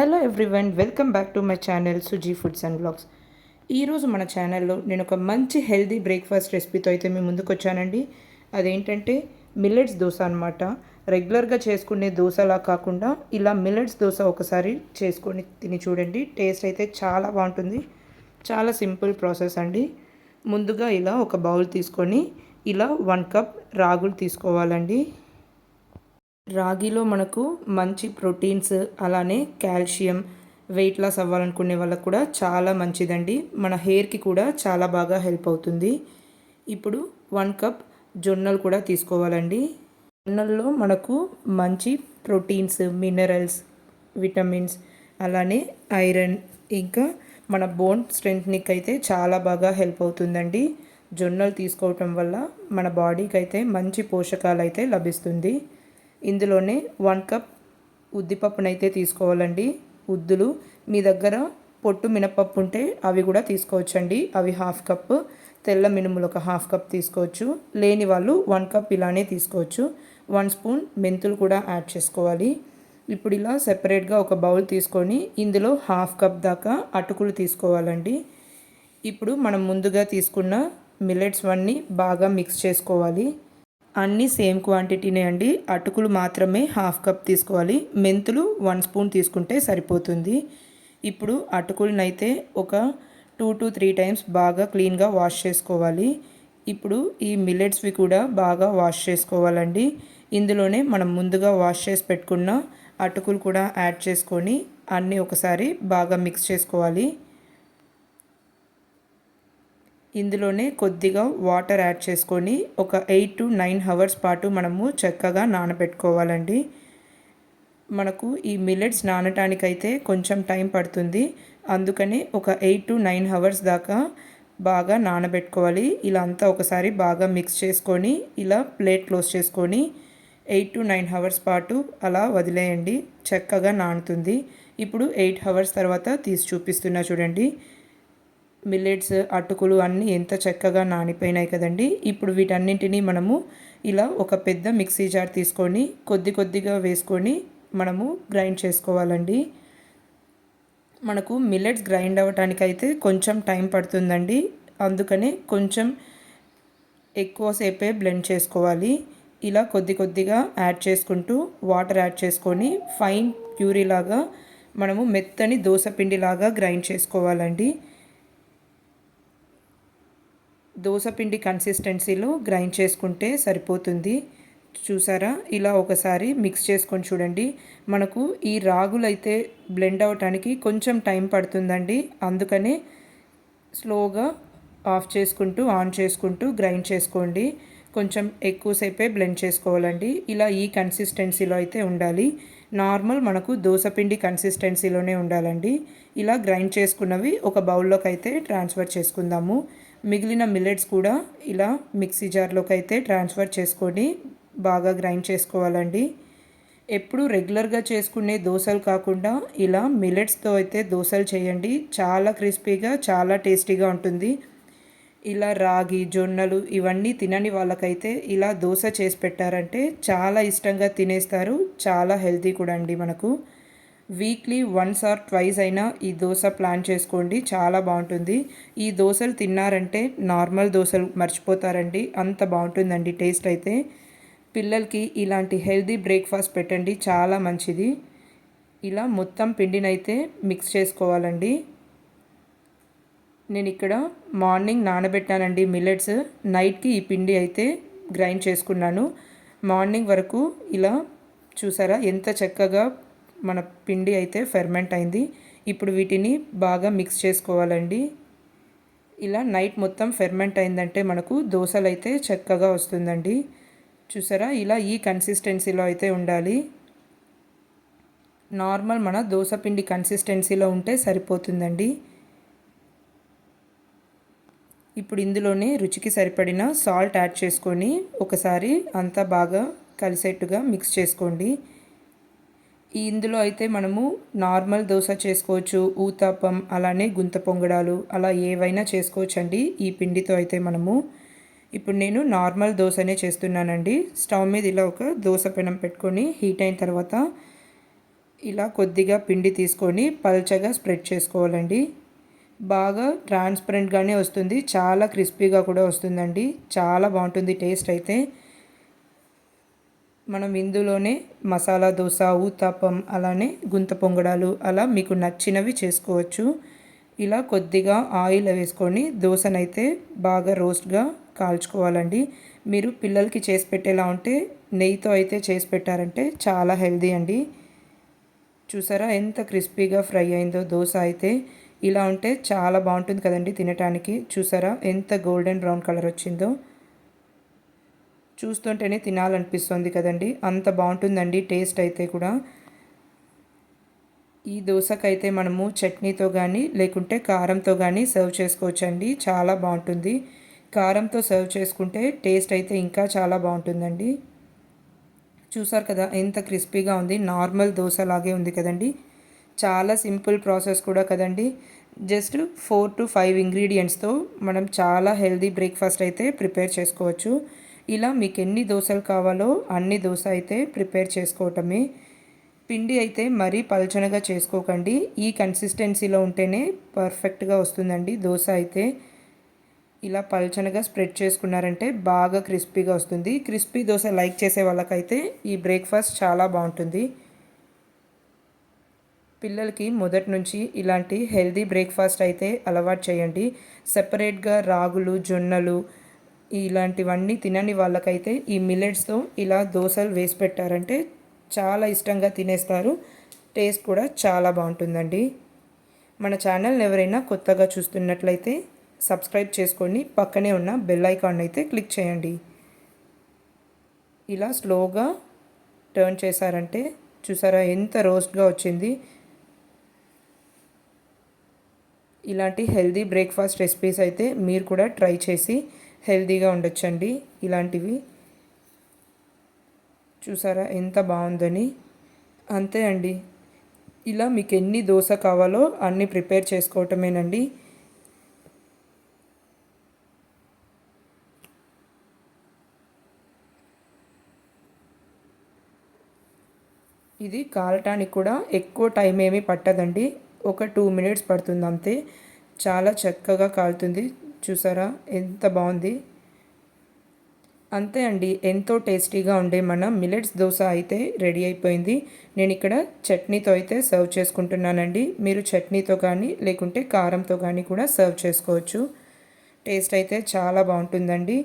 Hello everyone welcome back to my channel Suji foods and blogs ఈరోజు మన ఛానల్లో నేను ఒక మంచి హెల్దీ బ్రేక్ఫాస్ట్ రెసిపీతో అయితే మీ ముందుకు వచ్చానండి. అదేంటంటే మిల్లెట్స్ దోశ అనమాట రెగ్యులర్గా చేసుకునే దోశలా కాకుండా ఇలా మిల్లెట్స్ దోశ ఒకసారి చేసుకొని తిని చూడండి. టేస్ట్ అయితే చాలా బాగుంటుంది. చాలా సింపుల్ ప్రాసెస్ అండి. ముందుగా ఇలా ఒక బౌల్ తీసుకొని ఇలా వన్ కప్ రాగులు తీసుకోవాలండి. రాగిలో మనకు మంచి ప్రోటీన్స్ అలానే కాల్షియం వెయిట్ లాస్ అవ్వాలనుకునే వాళ్ళకు కూడా చాలా మంచిదండి. మన హెయిర్కి కూడా చాలా బాగా హెల్ప్ అవుతుంది. ఇప్పుడు వన్ కప్ జొన్నలు కూడా తీసుకోవాలండి. జొన్నల్లో మనకు మంచి ప్రోటీన్స్ మినరల్స్ విటమిన్స్ అలానే ఐరన్ ఇంకా మన బోన్ స్ట్రెంగ్త్నికి అయితే చాలా బాగా హెల్ప్ అవుతుందండి. జొన్నలు తీసుకోవటం వల్ల మన బాడీకి అయితే మంచి పోషకాలు అయితే లభిస్తుంది. ఇందులోనే వన్ కప్ ఉద్దిపప్పునైతే తీసుకోవాలండి. ఉద్దులు మీ దగ్గర పొట్టు మినపప్పు ఉంటే అవి కూడా తీసుకోవచ్చండి. అవి హాఫ్ కప్. తెల్ల మినుములు ఒక హాఫ్ కప్ తీసుకోవచ్చు. లేని వాళ్ళు వన్ కప్ ఇలానే తీసుకోవచ్చు. వన్ స్పూన్ మెంతులు కూడా యాడ్ చేసుకోవాలి. ఇప్పుడు ఇలా సెపరేట్గా ఒక బౌల్ తీసుకొని ఇందులో హాఫ్ కప్ దాకా అటుకులు తీసుకోవాలండి. ఇప్పుడు మనం ముందుగా తీసుకున్న మిల్లెట్స్ అన్నీ బాగా మిక్స్ చేసుకోవాలి. అన్నీ సేమ్ క్వాంటిటీనే అండి. అటుకులు మాత్రమే హాఫ్ కప్ తీసుకోవాలి. మెంతులు వన్ స్పూన్ తీసుకుంటే సరిపోతుంది. ఇప్పుడు అటుకులనైతే ఒక టూ టు త్రీ టైమ్స్ బాగా క్లీన్గా వాష్ చేసుకోవాలి. ఇప్పుడు ఈ మిల్లెట్స్వి కూడా బాగా వాష్ చేసుకోవాలండి. ఇందులోనే మనం ముందుగా వాష్ చేసి పెట్టుకున్న అటుకులు కూడా యాడ్ చేసుకొని అన్నీ ఒకసారి బాగా మిక్స్ చేసుకోవాలి. ఇందులోనే కొద్దిగా వాటర్ యాడ్ చేసుకొని ఒక ఎయిట్ టు నైన్ అవర్స్ పాటు మనము చక్కగా నానబెట్టుకోవాలండి. మనకు ఈ మిల్లెట్స్ నానటానికైతే కొంచెం టైం పడుతుంది. అందుకని ఒక ఎయిట్ టు నైన్ అవర్స్ దాకా బాగా నానబెట్టుకోవాలి. ఇలా అంతా ఒకసారి బాగా మిక్స్ చేసుకొని ఇలా ప్లేట్ క్లోజ్ చేసుకొని ఎయిట్ టు నైన్ అవర్స్ పాటు అలా వదిలేయండి. చక్కగా నానుతుంది. ఇప్పుడు ఎయిట్ అవర్స్ తర్వాత తీసి చూపిస్తున్నా చూడండి. మిల్లెట్స్ అటుకులు అన్నీ ఎంత చక్కగా నానిపోయినాయి కదండి. ఇప్పుడు వీటన్నింటినీ మనము ఇలా ఒక పెద్ద మిక్సీ జార్ తీసుకొని కొద్ది కొద్దిగా వేసుకొని మనము గ్రైండ్ చేసుకోవాలండి. మనకు మిల్లెట్స్ గ్రైండ్ అవ్వటానికైతే కొంచెం టైం పడుతుందండి. అందుకనే కొంచెం ఎక్కువసేపే బ్లెండ్ చేసుకోవాలి. ఇలా కొద్ది కొద్దిగా యాడ్ చేసుకుంటూ వాటర్ యాడ్ చేసుకొని ఫైన్ ప్యూరీలాగా మనము మెత్తని దోసపిండిలాగా గ్రైండ్ చేసుకోవాలండి. దోసపిండి కన్సిస్టెన్సీలో గ్రైండ్ చేసుకుంటే సరిపోతుంది. చూసారా? ఇలా ఒకసారి మిక్స్ చేసుకొని చూడండి. మనకు ఈ రాగులు అయితే బ్లెండ్ అవ్వటానికి కొంచెం టైం పడుతుందండి. అందుకనే స్లోగా ఆఫ్ చేసుకుంటూ ఆన్ చేసుకుంటూ గ్రైండ్ చేసుకోండి. కొంచెం ఎక్కువసేపే బ్లెండ్ చేసుకోవాలండి. ఇలా ఈ కన్సిస్టెన్సీలో అయితే ఉండాలి. నార్మల్ మనకు దోసపిండి కన్సిస్టెన్సీలోనే ఉండాలండి. ఇలా గ్రైండ్ చేసుకున్నవి ఒక బౌల్లోకి అయితే ట్రాన్స్ఫర్ చేసుకుందాము. మిగిలిన మిల్లెట్స్ కూడా ఇలా మిక్సీ జార్లోకి అయితే ట్రాన్స్ఫర్ చేసుకొని బాగా గ్రైండ్ చేసుకోవాలండి. ఎప్పుడు రెగ్యులర్గా చేసుకునే దోశలు కాకుండా ఇలా మిల్లెట్స్తో అయితే దోశలు చేయండి. చాలా క్రిస్పీగా చాలా టేస్టీగా ఉంటుంది. ఇలా రాగి జొన్నలు ఇవన్నీ తినని వాళ్ళకైతే ఇలా దోశ చేసి పెట్టారంటే చాలా ఇష్టంగా తినేస్తారు. చాలా హెల్తీ కూడా అండి మనకు. వీక్లీ వన్స్ ఆర్ ట్వైస్ అయినా ఈ దోశ ప్లాన్ చేసుకోండి. చాలా బాగుంటుంది. ఈ దోశలు తిన్నారంటే నార్మల్ దోశలు మర్చిపోతారండి. అంత బాగుంటుందండి టేస్ట్ అయితే. పిల్లలకి ఇలాంటి హెల్దీ బ్రేక్ఫాస్ట్ పెట్టండి. చాలా మంచిది. ఇలా మొత్తం పిండినైతే మిక్స్ చేసుకోవాలండి. నేను ఇక్కడ మార్నింగ్ నానబెట్టానండి మిల్లెట్స్. నైట్కి ఈ పిండి అయితే గ్రైండ్ చేసుకున్నాను. మార్నింగ్ వరకు ఇలా చూసారా? ఎంత చక్కగా మన పిండి అయితే ఫెర్మెంట్ అయింది. ఇప్పుడు వీటిని బాగా మిక్స్ చేసుకోవాలండి. ఇలా నైట్ మొత్తం ఫెర్మెంట్ అయిందంటే మనకు దోశలు అయితే చక్కగా వస్తుందండి. చూసారా? ఇలా ఈ కన్సిస్టెన్సీలో అయితే ఉండాలి. నార్మల్ మన దోశ పిండి కన్సిస్టెన్సీలో ఉంటే సరిపోతుందండి. ఇప్పుడు ఇందులోనే రుచికి సరిపడిన సాల్ట్ యాడ్ చేసుకొని ఒకసారి అంతా బాగా కలిసేట్టుగా మిక్స్ చేసుకోండి. ఇందులో అయితే మనము నార్మల్ దోశ చేసుకోవచ్చు ఊతాపం అలానే గుంత పొంగడాలు అలా ఏవైనా చేసుకోవచ్చు అండి ఈ పిండితో అయితే మనము ఇప్పుడు నేను నార్మల్ దోశనే చేస్తున్నానండి. స్టవ్ మీద ఇలా ఒక దోశ పెనం పెట్టుకొని హీట్ అయిన తర్వాత ఇలా కొద్దిగా పిండి తీసుకొని పల్చగా స్ప్రెడ్ చేసుకోవాలండి. బాగా ట్రాన్స్పరెంట్గానే వస్తుంది చాలా క్రిస్పీగా కూడా వస్తుందండి. చాలా బాగుంటుంది టేస్ట్ అయితే. మనం ఇందులోనే మసాలా దోశ ఊతాపం అలానే గుంత పొంగడాలు అలా మీకు నచ్చినవి చేసుకోవచ్చు. ఇలా కొద్దిగా ఆయిల్ వేసుకొని దోశనైతే బాగా రోస్ట్గా కాల్చుకోవాలండి. మీరు పిల్లలకి చేసి పెట్టేలా ఉంటే నెయ్యితో అయితే చేసి పెట్టారంటే చాలా హెల్దీ అండి. చూసారా ఎంత క్రిస్పీగా ఫ్రై అయిందో దోశ అయితే. ఇలా ఉంటే చాలా బాగుంటుంది కదండి తినటానికి. చూసారా ఎంత గోల్డెన్ బ్రౌన్ కలర్ వచ్చిందో. చూస్తుంటేనే తినాలనిపిస్తుంది కదండి. అంత బాగుంటుందండి టేస్ట్ అయితే కూడా. ఈ దోశకైతే మనము చట్నీతో కానీ లేకుంటే కారంతో కానీ సర్వ్ చేసుకోవచ్చండి. చాలా బాగుంటుంది. కారంతో సర్వ్ చేసుకుంటే టేస్ట్ అయితే ఇంకా చాలా బాగుంటుందండి. చూసారు కదా ఎంత క్రిస్పీగా ఉంది. నార్మల్ దోశ లాగే ఉంది కదండి. చాలా సింపుల్ ప్రాసెస్ కూడా కదండి. జస్ట్ ఫోర్ టు ఫైవ్ ఇంగ్రీడియంట్స్తో మనం చాలా హెల్దీ బ్రేక్ఫాస్ట్ అయితే ప్రిపేర్ చేసుకోవచ్చు. ఇలా మీకు ఎన్ని దోశలు కావాలో అన్ని దోశ అయితే ప్రిపేర్ చేసుకోవటమే. పిండి అయితే మరీ పలచనగా చేసుకోకండి. ఈ కన్సిస్టెన్సీలో ఉంటేనే పర్ఫెక్ట్గా వస్తుందండి దోశ అయితే. ఇలా పలచనగా స్ప్రెడ్ చేసుకున్నారంటే బాగా క్రిస్పీగా వస్తుంది. క్రిస్పీ దోశ లైక్ చేసే వాళ్ళకైతే ఈ బ్రేక్ఫాస్ట్ చాలా బాగుంటుంది. పిల్లలకి మొదటి నుంచి ఇలాంటి హెల్దీ బ్రేక్ఫాస్ట్ అయితే అలవాటు చేయండి. సెపరేట్గా రాగులు జొన్నలు ఇలాంటివన్నీ తినని వాళ్ళకైతే ఈ మిల్లెట్స్తో ఇలా దోశలు వేసి పెట్టారంటే చాలా ఇష్టంగా తినేస్తారు. టేస్ట్ కూడా చాలా బాగుంటుందండి. మన ఛానల్ని ఎవరైనా కొత్తగా చూస్తున్నట్లయితే సబ్స్క్రైబ్ చేసుకొని పక్కనే ఉన్న బెల్ ఐకాన్ అయితే క్లిక్ చేయండి. ఇలా స్లోగా టర్న్ చేశారంటే చూసారా ఎంత రోస్ట్గా వచ్చింది. ఇలాంటి హెల్దీ బ్రేక్ఫాస్ట్ రెసిపీస్ అయితే మీరు కూడా ట్రై చేసి హెల్దీగా ఉండొచ్చండి. ఇలాంటివి. చూసారా? ఎంత బాగుందని. అంతే అండి. ఇలా మీకు ఎన్ని దోశ కావాలో అన్నీ ప్రిపేర్ చేసుకోవటమేనండి. ఇది కాలటానికి కూడా ఎక్కువ టైం ఏమీ పట్టదండి. ఒక టూ మినిట్స్ పడుతుంది అంతే చాలా చక్కగా కాలుతుంది. చూసారా? ఎంత బాగుంది. అంతే అండి ఎంతో టేస్టీగా ఉండే మన మిలెట్స్ దోశ అయితే రెడీ అయిపోయింది. నేను ఇక్కడ చట్నీతో అయితే సర్వ్ చేసుకుంటున్నానండి. మీరు చట్నీతో కానీ లేకుంటే కారంతో కానీ కూడా సర్వ్ చేసుకోవచ్చు. టేస్ట్ అయితే చాలా బాగుంటుందండి.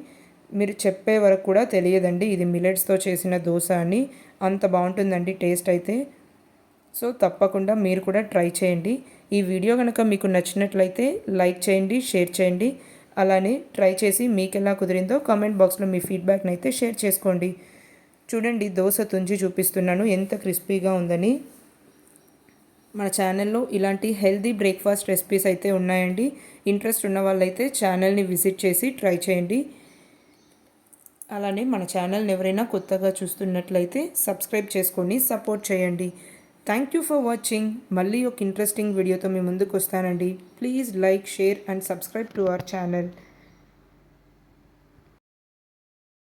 మీరు చెప్పే వరకు కూడా తెలియదండి ఇది మిలెట్స్తో చేసిన దోశ అని. అంత బాగుంటుందండి టేస్ట్ అయితే. సో తప్పకుండా మీరు కూడా ట్రై చేయండి. ఈ వీడియో కనుక మీకు నచ్చినట్లయితే లైక్ చేయండి షేర్ చేయండి. అలానే ట్రై చేసి మీకు ఎలా కుదిరిందో కామెంట్ బాక్స్లో మీ ఫీడ్బ్యాక్ని అయితే షేర్ చేసుకోండి. చూడండి దోశ తుంచి చూపిస్తున్నాను. ఎంత క్రిస్పీగా ఉందని. మన ఛానల్లో ఇలాంటి హెల్దీ బ్రేక్ఫాస్ట్ రెసిపీస్ అయితే ఉన్నాయండి. ఇంట్రెస్ట్ ఉన్న వాళ్ళైతే ఛానల్ని విజిట్ చేసి ట్రై చేయండి. అలానే మన ఛానల్ని ఎవరైనా కొత్తగా చూస్తున్నట్లయితే సబ్స్క్రైబ్ చేసుకొని సపోర్ట్ చేయండి. థ్యాంక్ యూ ఫర్ వాచింగ్ మళ్ళీ ఒక ఇంట్రెస్టింగ్ వీడియోతో మీ ముందుకు వస్తానండి. Please like share and subscribe to our channel